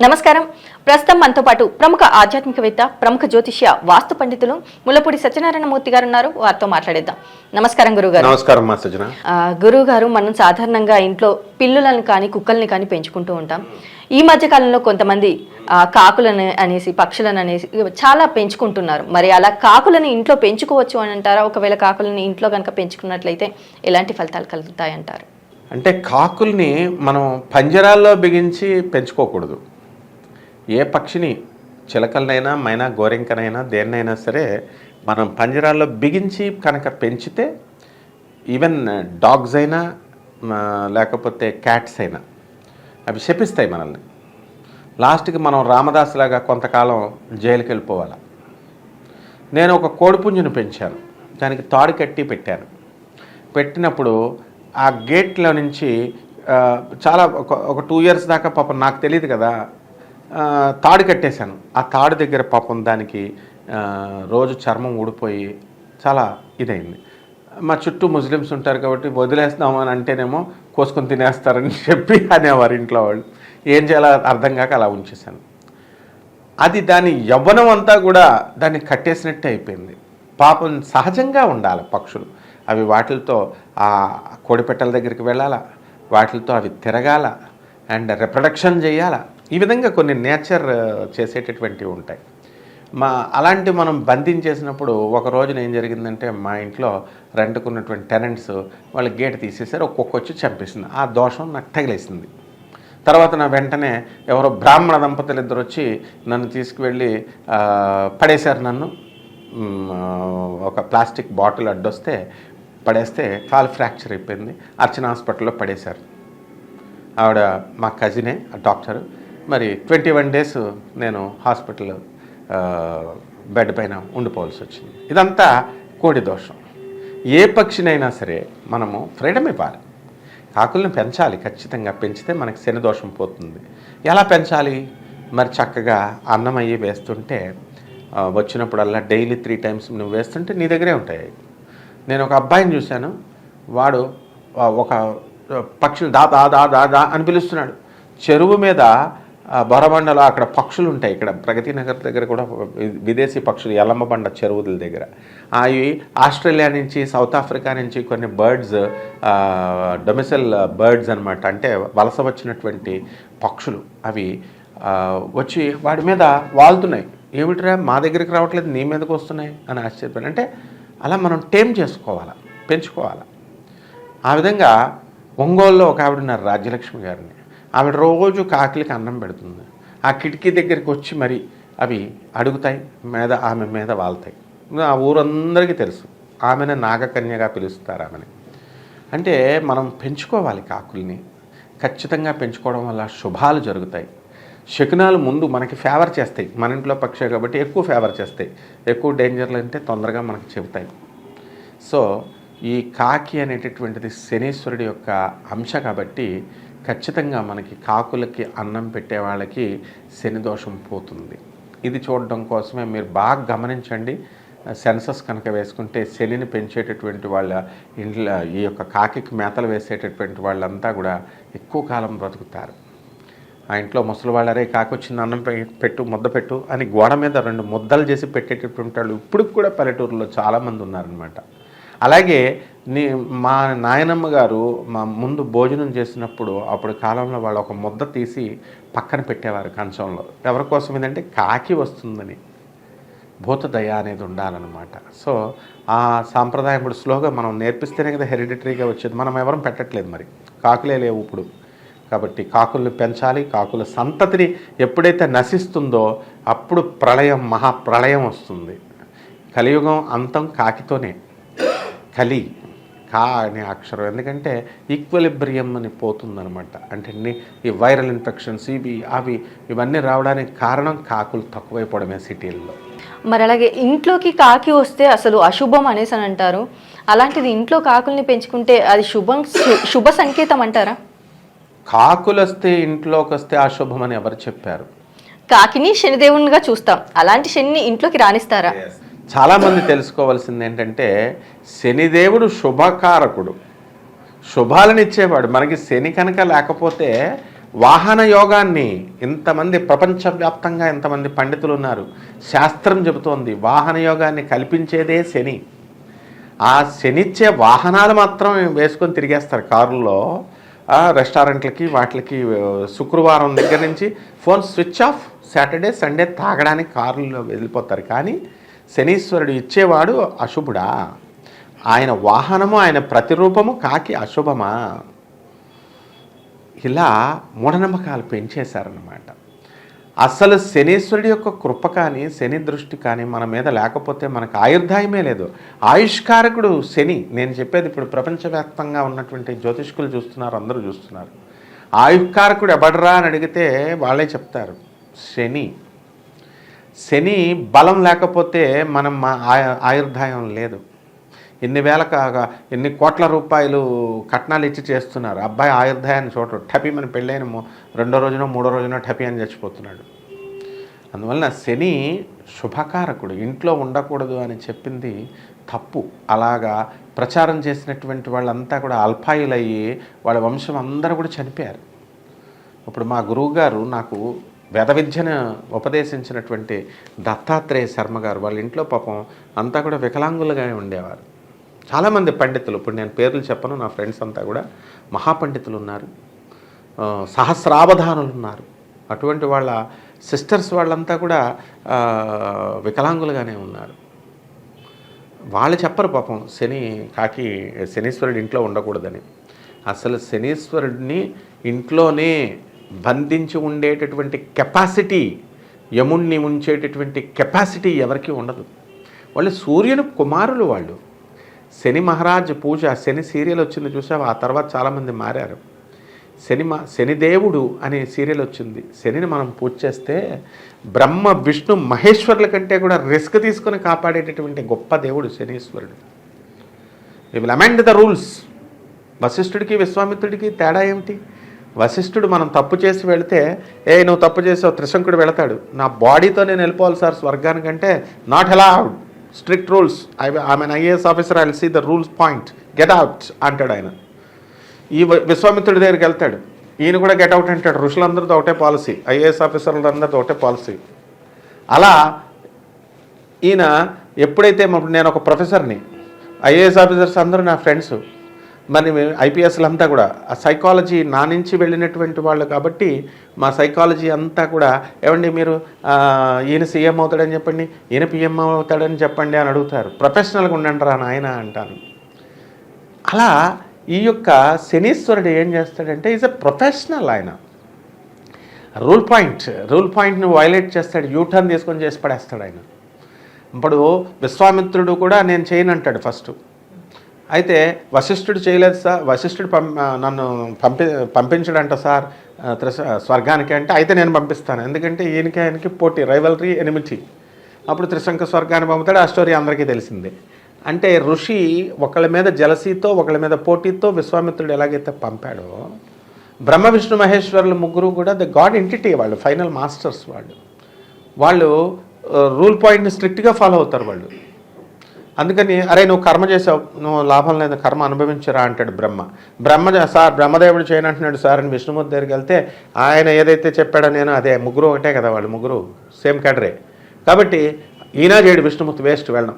నమస్కారం. ప్రస్తుతం మనతో పాటు ప్రముఖ ఆధ్యాత్మికవేత్త ప్రముఖ జ్యోతిష్య వాస్తు పండితులు ముల్లపూడి సత్యనారాయణమూర్తి గారు ఉన్నారు వారితో మాట్లాడేద్దాం. నమస్కారం గురుగారు. నమస్కారం మా గురువు గారు మనం సాధారణంగా ఇంట్లో పిల్లులను కానీ కుక్కల్ని కానీ పెంచుకుంటూ ఉంటాం. ఈ మధ్య కాలంలో కొంతమంది ఆ, కాకులను అనేసి పక్షులను అనేసి చాలా పెంచుకుంటున్నారు. మరి అలా కాకులను ఇంట్లో పెంచుకోవచ్చు అని అంటారా? ఒకవేళ కాకులను ఇంట్లో కనుక పెంచుకున్నట్లయితే ఎలాంటి ఫలితాలు కలుగుతాయంటారు? అంటే కాకుల్ని మనం పంజరాల్లో బిగించి పెంచుకోకూడదు. ఏ పక్షిని చిలకలనైనా మైనా గోరింకనైనా దేన్నైనా సరే మనం పంజరాల్లో బిగించి కనుక పెంచితే ఈవెన్ డాగ్స్ అయినా లేకపోతే క్యాట్స్ అయినా అవి శపిస్తాయి మనల్ని. లాస్ట్కి మనం రామదాస్ లాగా కొంతకాలం జైలుకి వెళ్ళిపోవాలి నేను ఒక కోడిపుంజును పెంచాను. దానికి తాడు కట్టి పెట్టాను. పెట్టినప్పుడు ఆ గేట్లో నుంచి చాలా ఒక ఒక టూ ఇయర్స్ దాకా పాపం నాకు తెలియదు కదా తాడు కట్టేశాను. ఆ తాడు దగ్గర పాపం దానికి రోజు చర్మం ఊడిపోయి చాలా ఇదైంది. మా చుట్టూ ముస్లిమ్స్ ఉంటారు కాబట్టి వదిలేస్తాము అని అంటేనేమో కోసుకొని తినేస్తారని చెప్పి అనేవారు ఇంట్లో వాళ్ళు. ఏం చేయాలో అర్థం కాక అలా ఉంచేశాను. అది దాని యవ్వనం అంతా కూడా దాన్ని కట్టేసినట్టే అయిపోయింది. పాపం సహజంగా ఉండాలి పక్షులు. అవి వాటితో ఆ కోడిపెట్టల దగ్గరికి వెళ్ళాలా? వాటితో అవి తిరగాల? అండ్ రిప్రొడక్షన్ చేయాలా? ఈ విధంగా కొన్ని నేచర్ చేసేటటువంటివి ఉంటాయి. మా అలాంటి మనం బంధించేసినప్పుడు ఒక రోజున ఏం జరిగిందంటే మా ఇంట్లో రెంట్కున్నటువంటి టెనెంట్స్ వాళ్ళు గేట్ తీసేసారు ఒక్కొక్క వచ్చి చంపేసింది. ఆ దోషం నాకు తగిలేసింది. తర్వాత నా వెంటనే ఎవరో బ్రాహ్మణ దంపతులు ఇద్దరు వచ్చి నన్ను తీసుకువెళ్ళి పడేశారు నన్ను. ఒక ప్లాస్టిక్ బాటిల్ అడ్డొస్తే పడేస్తే కాలు ఫ్రాక్చర్ అయిపోయింది. అర్చన హాస్పిటల్లో పడేశారు. ఆవిడ మా కజినే ఆ డాక్టర్. మరి ట్వంటీ వన్ డేస్ నేను హాస్పిటల్ బెడ్ పైన ఉండిపోవాల్సి వచ్చింది. ఇదంతా కోడి దోషం. ఏ పక్షినైనా సరే మనము ఫ్రీడమ్ ఇవ్వాలి. కాకులను పెంచాలి ఖచ్చితంగా పెంచితే మనకి శని దోషం పోతుంది. ఎలా పెంచాలి? మరి చక్కగా అన్నం అయ్యి వేస్తుంటే వచ్చినప్పుడల్లా డైలీ త్రీ టైమ్స్ నువ్వు వేస్తుంటే నీ దగ్గరే ఉంటాయి. నేను ఒక అబ్బాయిని చూశాను. వాడు ఒక పక్షులు దా దా దా దా దా అని పిలుస్తున్నాడు. చెరువు మీద బొరబండలో అక్కడ పక్షులు ఉంటాయి ఇక్కడ ప్రగతి నగర్ దగ్గర కూడా విదేశీ పక్షులు ఎల్లమ్మబండ చెరువుల దగ్గర. అవి ఆస్ట్రేలియా నుంచి సౌత్ ఆఫ్రికా నుంచి కొన్ని బర్డ్స్ డొమిసల్ బర్డ్స్ అనమాట అంటే వలస వచ్చినటువంటి పక్షులు అవి వచ్చి వాడి మీద వాళ్తున్నాయి. ఏమిటిరా? మా దగ్గరికి రావట్లేదు నీ మీదకి వస్తున్నాయి అని ఆశ్చర్యపోయాను అంటే అలా మనం టేమ్ చేసుకోవాలి పెంచుకోవాలి. ఆ విధంగా ఒంగోలులో ఒక ఆవిడ ఉన్నారు రాజ్యలక్ష్మి గారిని. ఆవిడ రోజు కాకిలికి అన్నం పెడుతుంది. ఆ కిటికీ దగ్గరికి వచ్చి మరి అవి అడుగుతాయి మీద ఆమె మీద వాళ్తాయి. ఆ ఊరందరికీ తెలుసు. ఆమెను నాగకన్యగా పిలుస్తారు ఆమెని. అంటే మనం పెంచుకోవాలి కాకుల్ని. ఖచ్చితంగా పెంచుకోవడం వల్ల శుభాలు జరుగుతాయి. శకునాలు ముందు మనకి ఫేవర్ చేస్తాయి. మన ఇంట్లో పక్షే కాబట్టి ఎక్కువ ఫేవర్ చేస్తాయి. ఎక్కువ డేంజర్లు అంటే తొందరగా మనకు చెబుతాయి. సో ఈ కాకి అనేటటువంటిది శనీశ్వరుడి యొక్క అంశ కాబట్టి ఖచ్చితంగా మనకి కాకులకి అన్నం పెట్టే వాళ్ళకి శని దోషం పోతుంది. ఇది చూడడం కోసమే మీరు బాగా గమనించండి. సెన్సస్ కనుక వేసుకుంటే శనిని పెంచేటటువంటి వాళ్ళ ఇంట్లో ఈ యొక్క కాకికి మేతలు వేసేటటువంటి వాళ్ళంతా కూడా ఎక్కువ కాలం బ్రతుకుతారు. ఆ ఇంట్లో ముసలి వాళ్ళరే కాకొచ్చింది అన్నం పె- పెట్టు ముద్ద పెట్టు అని గోడ మీద రెండు ముద్దలు చేసి పెట్టేటటువంటి వాళ్ళు ఇప్పుడు కూడా పల్లెటూరులో చాలామంది ఉన్నారనమాట అలాగే నీ మా నాయనమ్మ గారు మా ముందు భోజనం చేసినప్పుడు అప్పుడు కాలంలో వాళ్ళు ఒక ముద్ద తీసి పక్కన పెట్టేవారు కంచంలో. ఎవరి కోసం ఏంటంటే కాకి వస్తుందని. భూతదయ అనేది ఉండాలన్నమాట. సో ఆ సాంప్రదాయం ఇప్పుడు స్లోగా మనం నేర్పిస్తేనే కదా హెరిడిటరీగా వచ్చేది. మనం ఎవరం పెట్టట్లేదు మరి. కాకులే లేవు ఇప్పుడు. కాబట్టి కాకుల్ని పెంచాలి కాకుల సంతతిని ఎప్పుడైతే నశిస్తుందో అప్పుడు ప్రళయం మహాప్రళయం వస్తుంది. కలియుగం అంతం కాకితోనే. కలి కా అనే అక్షరం. ఎందుకంటే ఈక్వలిబ్రియం అని పోతుందనమాట అంటే ఈ వైరల్ ఇన్ఫెక్షన్స్ ఇవి అవి ఇవన్నీ రావడానికి కారణం కాకులు తక్కువైపోవడమే సిటీల్లో. మరి అలాగే ఇంట్లోకి కాకి వస్తే అసలు అశుభం అనేసి అని అంటారు. అలాంటిది ఇంట్లో కాకుల్ని పెంచుకుంటే అది శుభం శుభ సంకేతం అంటారా? కాకులు వస్తే ఇంట్లోకి వస్తే అశుభం అని ఎవరు చెప్పారు? కాకిని శనిదేవునిగా చూస్తాం. అలాంటి శనిని ఇంట్లోకి రాణిస్తారా చాలామంది తెలుసుకోవాల్సింది ఏంటంటే శనిదేవుడు శుభకారకుడు. శుభాలను ఇచ్చేవాడు. మనకి శని కనుక లేకపోతే వాహన యోగాన్ని ఇంతమంది ప్రపంచవ్యాప్తంగా ఇంతమంది పండితులు ఉన్నారు. శాస్త్రం చెబుతోంది వాహన యోగాన్ని కల్పించేదే శని. ఆ శనిచ్చే వాహనాలు మాత్రం వేసుకొని తిరిగేస్తారు కారుల్లో. రెస్టారెంట్లకి వాటికి శుక్రవారం దగ్గర నుంచి phone switch off Saturday Sunday తాగడానికి కారుల్లో వెళ్ళిపోతారు. కానీ శనీశ్వరుడు ఇచ్చేవాడు అశుభుడా. ఆయన వాహనము ఆయన ప్రతిరూపము కాకి అశుభమా? ఇలా మూఢనమ్మకాలు పెంచేశారన్నమాట. అసలు శనీశ్వరుడి యొక్క కృప కానీ శని దృష్టి కానీ మన మీద లేకపోతే మనకు ఆయుర్దాయమే లేదు. ఆయుష్కారకుడు శని. నేను చెప్పేది ఇప్పుడు ప్రపంచవ్యాప్తంగా ఉన్నటువంటి జ్యోతిష్కులు చూస్తున్నారు అందరూ చూస్తున్నారు. ఆయుష్కారకుడు ఎవడరా అని అడిగితే వాళ్ళే చెప్తారు. శని. శని బలం లేకపోతే మనం మా ఆయుర్దాయం లేదు. ఎన్ని వేల కాగా ఎన్ని కోట్ల రూపాయలు కట్నాలు ఇచ్చి చేస్తున్నారు. అబ్బాయి ఆయుర్దాయాన్ని చూడరు. టపి మన పెళ్ళైన రెండో రోజునో మూడో రోజునో టపి అని చచ్చిపోతున్నాడు. అందువలన శని శుభకారకుడు. ఇంట్లో ఉండకూడదు అని చెప్పింది తప్పు. అలాగా ప్రచారం చేసినటువంటి వాళ్ళంతా కూడా అల్పాయులయ్యి వాళ్ళ వంశం అందరూ కూడా చనిపోయారు. ఇప్పుడు మా గురువు గారు నాకు వేద విద్యను ఉపదేశించినటువంటి దత్తాత్రేయ శర్మ గారు వాళ్ళ ఇంట్లో పాపం అంతా కూడా వికలాంగులుగానే ఉండేవారు. చాలామంది పండితులు ఇప్పుడు నేను పేర్లు చెప్పను నా ఫ్రెండ్స్ అంతా కూడా మహాపండితులు ఉన్నారు. సహస్రావధానులు ఉన్నారు. అటువంటి వాళ్ళ సిస్టర్స్ వాళ్ళంతా కూడా వికలాంగులుగానే ఉన్నారు. వాళ్ళు చెప్పరు పాపం శని కాకి శనీశ్వరుడు ఇంట్లో ఉండకూడదని. అసలు శనీశ్వరుడిని ఇంట్లోనే బంధించి ఉండేటటువంటి కెపాసిటీ యముణ్ణి ఉంచేటటువంటి కెపాసిటీ ఎవరికీ ఉండదు. వాళ్ళు సూర్యుని కుమారులు వాళ్ళు. శని మహారాజ్ పూజ శని సీరియల్ వచ్చింది చూసావు? ఆ తర్వాత చాలామంది మారారు. శని మా శనిదేవుడు అనే సీరియల్ వచ్చింది. శనిని మనం పూజ చేస్తే బ్రహ్మ విష్ణు మహేశ్వరుల కంటే కూడా రిస్క్ తీసుకొని కాపాడేటటువంటి గొప్ప దేవుడు శనీశ్వరుడు. We will amend the rules వశిష్ఠుడికి విశ్వామిత్రుడికి తేడా ఏమిటి? వశిష్ఠుడు మనం తప్పు చేసి వెళితే ఏ నువ్వు తప్పు చేసావు త్రిశంకుడు వెళతాడు. నా బాడీతో నేను వెళ్ళిపోవాలి sir స్వర్గానికంటే not allowed strict rules I I mean IAS officer I see the rules point get out అంటాడు ఆయన. ఈ వ- విశ్వామిత్రుడి దగ్గరికి వెళ్తాడు. ఈయన కూడా గెట్ అవుట్ అంటాడు. ఋషులందరితో ఒకటే పాలసీ. ఐఏఎస్ ఆఫీసర్లందరితో ఒకటే పాలసీ. అలా ఈయన ఎప్పుడైతే నేను ఒక ప్రొఫెసర్ని ఐఏఎస్ ఆఫీసర్స్ అందరూ నా ఫ్రెండ్స్ మరి ఐపీఎస్లు అంతా కూడా ఆ సైకాలజీ నా నుంచి వెళ్ళినటువంటి వాళ్ళు కాబట్టి మా సైకాలజీ అంతా కూడా ఏమండి మీరు ఈయన సీఎం అవుతాడని చెప్పండి ఈయన పిఎం అవుతాడని చెప్పండి అని అడుగుతారు. ప్రొఫెషనల్గా ఉండండి రా నాయన అంటాను. అలా ఈ యొక్క శనీశ్వరుడు ఏం చేస్తాడంటే ఈజ్ అ ప్రొఫెషనల్ ఆయన. రూల్ పాయింట్ రూల్ పాయింట్ని వైలేట్ చేస్తాడు యూటర్న్ తీసుకొని చేసి పడేస్తాడు ఆయన. ఇప్పుడు విశ్వామిత్రుడు కూడా నేను చేయనంటాడు ఫస్ట్. అయితే వశిష్ఠుడు చేయలేదు సార్. వశిష్ఠుడు పం నన్ను పంపి పంపించడంట సార్. త్రిశ స్వర్గానికి అంటే అయితే నేను పంపిస్తాను. ఎందుకంటే ఈయనకి ఆయనకి పోటీ రైవల్రీ ఎనిమిటీ అప్పుడు త్రిశంక స్వర్గాన్ని పంపుతాడు ఆ స్టోరీ అందరికీ తెలిసిందే. అంటే ఋషి ఒకళ్ళ మీద జలసీతో ఒకళ్ళ మీద పోటీతో విశ్వామిత్రుడు ఎలాగైతే పంపాడో బ్రహ్మ విష్ణు మహేశ్వరులు ముగ్గురు కూడా ద గాడ్ ఎంటిటీ వాళ్ళు ఫైనల్ మాస్టర్స్ వాళ్ళు. వాళ్ళు రూల్ పాయింట్ని స్ట్రిక్ట్గా ఫాలో అవుతారు వాళ్ళు. అందుకని అరే నువ్వు కర్మ చేసావు నువ్వు లాభం లేదు కర్మ అనుభవించరా అంటాడు బ్రహ్మ. బ్రహ్మ సార్ బ్రహ్మదేవుడు చేయనంటున్నాడు సార్ అని విష్ణుమూర్తి దగ్గరికి వెళ్తే ఆయన ఏదైతే చెప్పాడో నేను అదే ముగ్గురు ఒకటే కదా వాళ్ళు ముగ్గురు సేమ్ కడరే కాబట్టి ఈయన చేయడు విష్ణుమూర్తి వేస్ట్ వెళ్ళడం.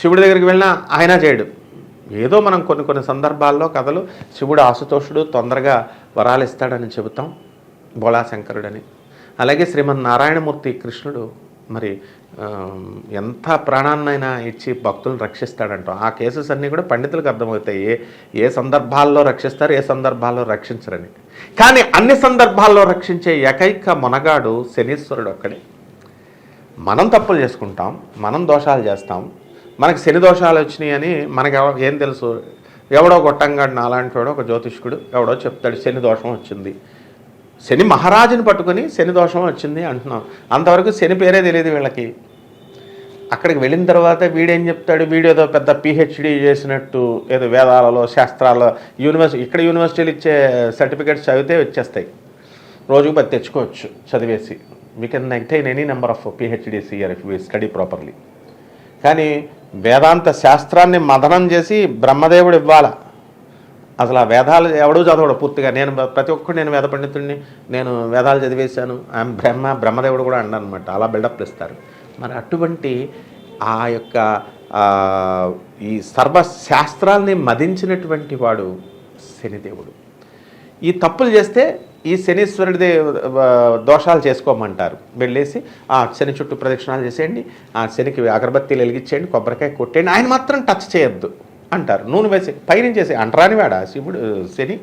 శివుడి దగ్గరికి వెళ్ళినా ఆయన చేయడు. ఏదో మనం కొన్ని కొన్ని సందర్భాల్లో కథలు శివుడు ఆశుతోషుడు తొందరగా వరాలు ఇస్తాడని చెబుతాం బోళాశంకరుడని. అలాగే శ్రీమన్ నారాయణమూర్తి కృష్ణుడు మరి ఎంత ప్రాణాన్నైనా ఇచ్చి భక్తులను రక్షిస్తాడంటాం ఆ కేసెస్ అన్నీ కూడా పండితులకు అర్థమవుతాయి. ఏ ఏ సందర్భాల్లో రక్షిస్తారు ఏ సందర్భాల్లో రక్షించరని. కానీ అన్ని సందర్భాల్లో రక్షించే ఏకైక మొనగాడు శనీశ్వరుడు ఒక్కడే. మనం తప్పులు చేసుకుంటాం మనం దోషాలు చేస్తాం. మనకి శని దోషాలు వచ్చినాయి అని మనకి ఏం తెలుసు? ఎవడో గొట్టంగాడు నాలాంటి వాడు ఒక జ్యోతిష్కుడు ఎవడో చెప్తాడు శని దోషం వచ్చింది. శని మహారాజుని పట్టుకొని శని దోషం వచ్చింది అంటున్నాం. అంతవరకు శని పేరే తెలియదు వీళ్ళకి. అక్కడికి వెళ్ళిన తర్వాత వీడేం చెప్తాడు? వీడు ఏదో పెద్ద పిహెచ్డి చేసినట్టు ఏదో వేదాలలో శాస్త్రాలలో యూనివర్సిటీ ఇక్కడ యూనివర్సిటీలు ఇచ్చే సర్టిఫికేట్స్ చదివితే వచ్చేస్తాయి. రోజుకు పది తెచ్చుకోవచ్చు చదివేసి. We can nine any number of PhDs year if we study properly కానీ వేదాంత శాస్త్రాన్ని మదనం చేసి బ్రహ్మదేవుడు ఇవ్వాలా? అసలు ఆ వేదాలు ఎవడూ చదవడు పూర్తిగా. నేను ప్రతి ఒక్కరు నేను వేద పండితుడిని నేను వేదాలు చదివేశాను. ఆయన బ్రహ్మ బ్రహ్మదేవుడు కూడా అన్నాను అనమాట అలా బిల్డప్ ఇస్తారు. మరి అటువంటి ఆ యొక్క ఈ సర్వశాస్త్రాల్ని మదించినటువంటి వాడు శనిదేవుడు. ఈ తప్పులు చేస్తే ఈ శనీశ్వరుడిది దోషాలు చేసుకోమంటారు. వెళ్ళేసి ఆ శని చుట్టూ ప్రదక్షిణాలు చేసేయండి. ఆ శనికి అగరబత్తీలు వెలిగించేయండి కొబ్బరికాయ కొట్టేయండి. ఆయన మాత్రం టచ్ చేయొద్దు. అంటారు. నూనె వేసి పైనుంచేసి అంటరాని వాడా? శివుడు శని.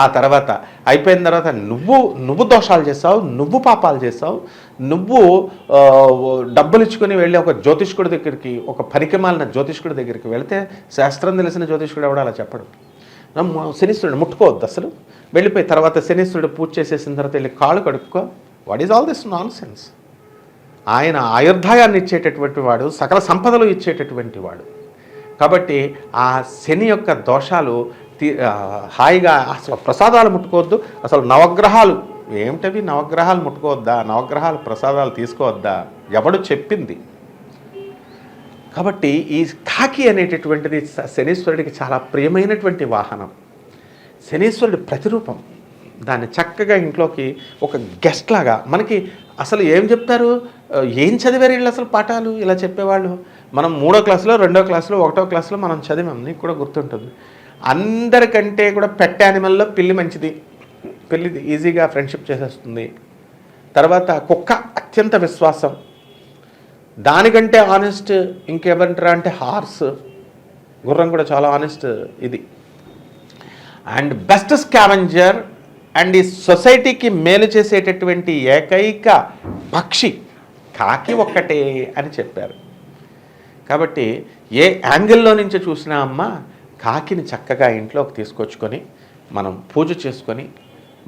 ఆ తర్వాత అయిపోయిన తర్వాత నువ్వు నువ్వు దోషాలు చేస్తావు నువ్వు పాపాలు చేస్తావు నువ్వు డబ్బులు ఇచ్చుకొని వెళ్ళి ఒక జ్యోతిష్కుడి దగ్గరికి ఒక పరికమాలిన జ్యోతిష్కుడి దగ్గరికి వెళితే శాస్త్రం తెలిసిన జ్యోతిష్కుడు ఎవడో అలా చెప్పడు. శనిశ్వరుడు ముట్టుకోవద్దు అసలు. వెళ్ళిపోయి తర్వాత శనిశ్వరుడు పూజ చేసేసిన తర్వాత వెళ్ళి కాళ్ళు కడుక్కో. What is all this non sense ఆయన ఆయుర్దాయాన్ని ఇచ్చేటటువంటి వాడు సకల సంపదలు ఇచ్చేటటువంటి వాడు. కాబట్టి ఆ శని యొక్క దోషాలు తీ- హాయిగా అసలు ప్రసాదాలు ముట్టుకోవద్దు. అసలు నవగ్రహాలు ఏమిటవి నవగ్రహాలు ముట్టుకోవద్దా? నవగ్రహాలు ప్రసాదాలు తీసుకోవద్దా? ఎవడు చెప్పింది? కాబట్టి ఈ కాకి అనేటటువంటిది శనీశ్వరుడికి చాలా ప్రియమైనటువంటి వాహనం. శనీశ్వరుడి ప్రతిరూపం. దాన్ని చక్కగా ఇంట్లోకి ఒక గెస్ట్ లాగా మనకి అసలు ఏం చెప్తారు? ఏం చదివారు వీళ్ళు అసలు పాఠాలు? ఇలా చెప్పేవాళ్ళు. మనం మూడో క్లాసులో రెండో క్లాసులో ఒకటో క్లాసులో మనం చదివాం. నీకు కూడా గుర్తుంటుంది. అందరికంటే కూడా పెట్ యానిమల్లో పిల్లి మంచిది. పిల్లి ఈజీగా ఫ్రెండ్షిప్ చేసేస్తుంది. తర్వాత కుక్క అత్యంత విశ్వాసం. దానికంటే ఆనెస్ట్ ఇంకేమంటారా అంటే హార్స్ గుర్రం కూడా చాలా ఆనెస్ట్ ఇది. అండ్ బెస్ట్ స్కావెంజర్ అండ్ ఈ సొసైటీకి మేలు చేసేటటువంటి ఏకైక పక్షి కాకి ఒక్కటే అని చెప్పారు. కాబట్టి ఏ యాంగిల్లో నుంచి చూసినా అమ్మ కాకిని చక్కగా ఇంట్లోకి తీసుకొచ్చుకొని మనం పూజ చేసుకొని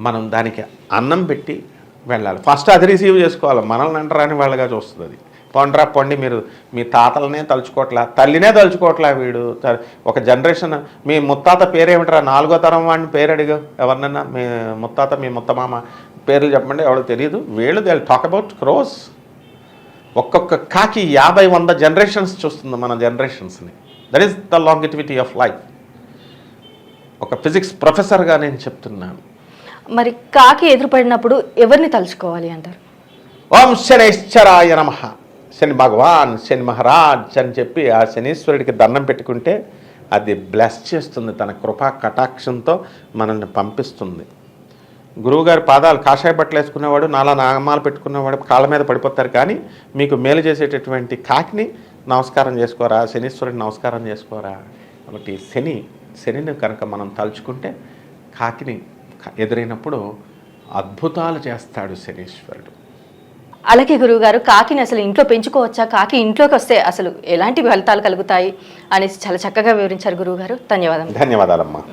మనం దానికి అన్నం పెట్టి వెళ్ళాలి. ఫస్ట్ అది రిసీవ్ చేసుకోవాలి. మనల్ని అంటరాని వాళ్ళగా చూస్తుంది అది. పొండ్రా పొండి మీరు మీ తాతలనే తలుచుకోవట్లా తల్లినే తలుచుకోవట్లా వీడు. ఒక జనరేషన్ మీ ముత్తాత పేరేమిట్రా? నాలుగో తరం వాడిని పేరు అడిగా. ఎవరినన్నా? మీ ముత్తాత మీ ముత్తమామ పేర్లు చెప్పండి ఎవడో తెలియదు వీళ్ళు దే టాక్ అబౌట్ క్రోస్ ఒక్కొక్క కాకి యాభై వంద జనరేషన్స్ చూస్తుంది మన జనరేషన్స్ని that is the longevity of life ఒక ఫిజిక్స్ ప్రొఫెసర్గా నేను చెప్తున్నాను. మరి కాకి ఎదురుపడినప్పుడు ఎవరిని తలుచుకోవాలి అంటారు? ఓం శనైశ్చరాయ నమ. శని భగవాన్ శని మహారాజ్ అని చెప్పి ఆ శనీశ్వరుడికి దండం పెట్టుకుంటే అది బ్లెస్ చేస్తుంది తన కృపా కటాక్షంతో మనల్ని పంపిస్తుంది. గురువుగారి పాదాలు కాషాయ బట్టలు వేసుకునేవాడు నాలా నామాలు పెట్టుకునేవాడు కాళ్ళ మీద పడిపోతారు. కానీ మీకు మేలు చేసేటటువంటి కాకిని నమస్కారం చేసుకోరా శనీశ్వరుడిని నమస్కారం చేసుకోరా? కాబట్టి శని శనిని కనుక మనం తలుచుకుంటే కాకిని ఎదురైనప్పుడు అద్భుతాలు చేస్తాడు శనీశ్వరుడు. అలాగే గురువుగారు కాకిని అసలు ఇంట్లో పెంచుకోవచ్చా? కాకి ఇంట్లోకి వస్తే అసలు ఎలాంటి ఫలితాలు కలుగుతాయి? అనేసి చాలా చక్కగా వివరించారు గురువుగారు. ధన్యవాదాలు ధన్యవాదాలమ్మా.